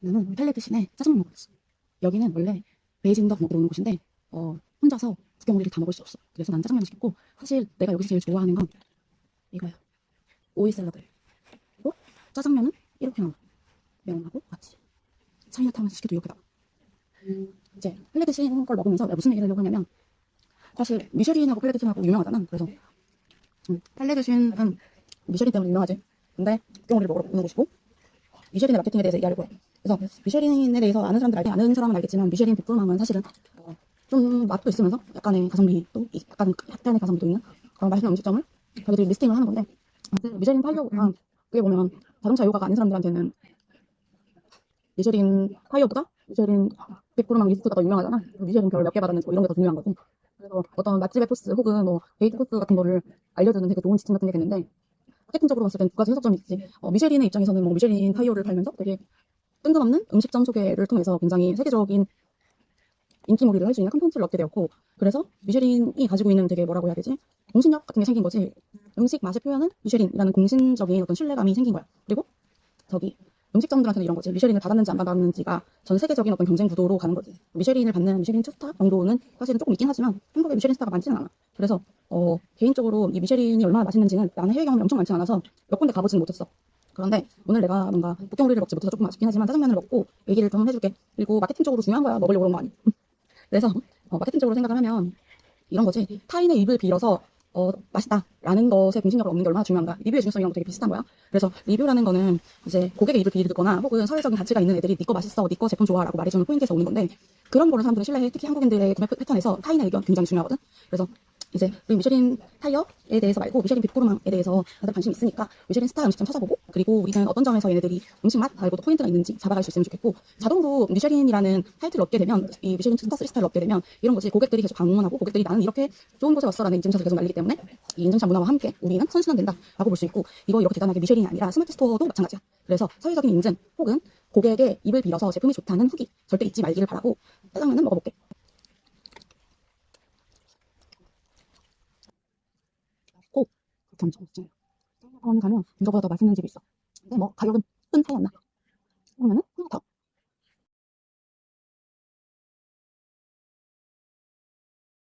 나는 펠레 대신에 짜장면 먹고 있어. 여기는 원래 베이징 덕 먹으러 오는 곳인데 어, 혼자서 북경오리를 다 먹을 수 없어. 그래서 난 짜장면 시켰고 사실 내가 여기서 제일 좋아하는 건 이거야. 오이 샐러드. 그리고 짜장면은 이렇게 나와. 면하고 같이. 차이나타운 시켜도 이렇게 나와. 음, 이제 펠레 대신 걸 먹으면서 내가 무슨 얘기를 하려고 하냐면 사실 미쉐린하고 펠레 대신하고 유명하잖아. 그래서 음, 펠레 대신은 미쉐린 때문에 유명하지. 근데 북경오리를 먹으러 오는 곳이고 미쉐린의 마케팅에 대해서 해. 그래서 미쉐린에 대해서 아는 사람들 알지 아는 사람은 알겠지만 미쉐린 백불망은 사실은 어, 좀 맛도 있으면서 약간의 가성비도 이- 약간 약간의 가성비도 있는 그런 맛있는 음식점을 자기들이 리스팅을 하는 건데 미쉐린 타이어가 그게 보면 자동차 요가가 아닌 사람들한테는 미쉐린 타이어보다 미쉐린 백불망 리스트가 더 유명하잖아. 미쉐린 별 몇 개 받았는지 뭐 이런 게 더 중요한 거지. 그래서 어떤 맛집의 코스 혹은 뭐 데이트 코스 같은 거를 알려주는 되게 좋은 지침 같은 게 됐는데 마케팅적으로 봤을 땐 두 가지 해석점이 있지. 어, 미쉐린의 입장에서는 뭐 미쉐린 타이어를 팔면서 되게 뜬금없는 음식점 소개를 통해서 굉장히 세계적인 인기몰이를 할 수 있는 콘텐츠를 얻게 되었고 그래서 미쉐린이 가지고 있는 되게 뭐라고 해야 되지? 공신력 같은 게 생긴 거지. 음식 맛의 표현은 미쉐린이라는 공신적인 어떤 신뢰감이 생긴 거야. 그리고 저기 음식점들한테는 이런 거지 미쉐린을 받았는지 안 받았는지가 전 세계적인 어떤 경쟁 구도로 가는 거지 미쉐린을 받는 미쉐린 투스타 정도는 사실은 조금 있긴 하지만 한국에 미쉐린 스타가 많지는 않아 그래서 어, 개인적으로 이 미쉐린이 얼마나 맛있는지는 나는 해외 경험이 엄청 많지 않아서 몇 군데 가보진 못했어 그런데 오늘 내가 뭔가 북경오리를 먹지 못해서 조금 아쉽긴 하지만 짜장면을 먹고 얘기를 좀 해줄게. 그리고 마케팅적으로 중요한 거야. 먹으려고 그런 거 아니. 그래서 어, 마케팅적으로 생각을 하면 이런 거지. 타인의 입을 빌어서 어, 맛있다라는 것에 공신력을 얻는 게 얼마나 중요한가. 리뷰의 중요성이랑 되게 비슷한 거야. 그래서 리뷰라는 거는 이제 고객의 입을 빌거나 혹은 사회적인 가치가 있는 애들이 네거 맛있어, 네거 제품 좋아라고 말해주는 포인트에서 오는 건데 그런 거를 사람들은 신뢰해. 특히 한국인들의 구매 패턴에서 타인의 의견 굉장히 중요하거든. 그래서 이제 우리 미쉐린 타이어에 대해서 말고 미쉐린 빅프로망에 대해서 다들 관심 있으니까 미쉐린 스타 음식점 찾아보고 그리고 우리는 어떤 점에서 얘네들이 음식 맛또 포인트가 있는지 잡아갈 수 있으면 좋겠고 자동으로 미쉐린이라는 타이틀을 얻게 되면 이 미쉐린 스타 3스타를 얻게 되면 이런 거지 고객들이 계속 방문하고 고객들이 나는 이렇게 좋은 곳에 왔어라는 인증샷을 계속 날리기 때문에 이 인증샷 문화와 함께 우리는 선순환된다라고 볼 수 있고 이거 이렇게 대단하게 미쉐린이 아니라 스마트 스토어도 마찬가지야. 그래서 사회적인 인증 혹은 고객의 입을 빌어서 제품이 좋다는 후기 절대 잊지 말기를 바라고 짜장면은 먹어볼게 고 먹지. 원 가면 이거보다 더 맛있는 집이 있어. 근데 뭐 가격은 큰 차이 안 나. 그러면은 하나 더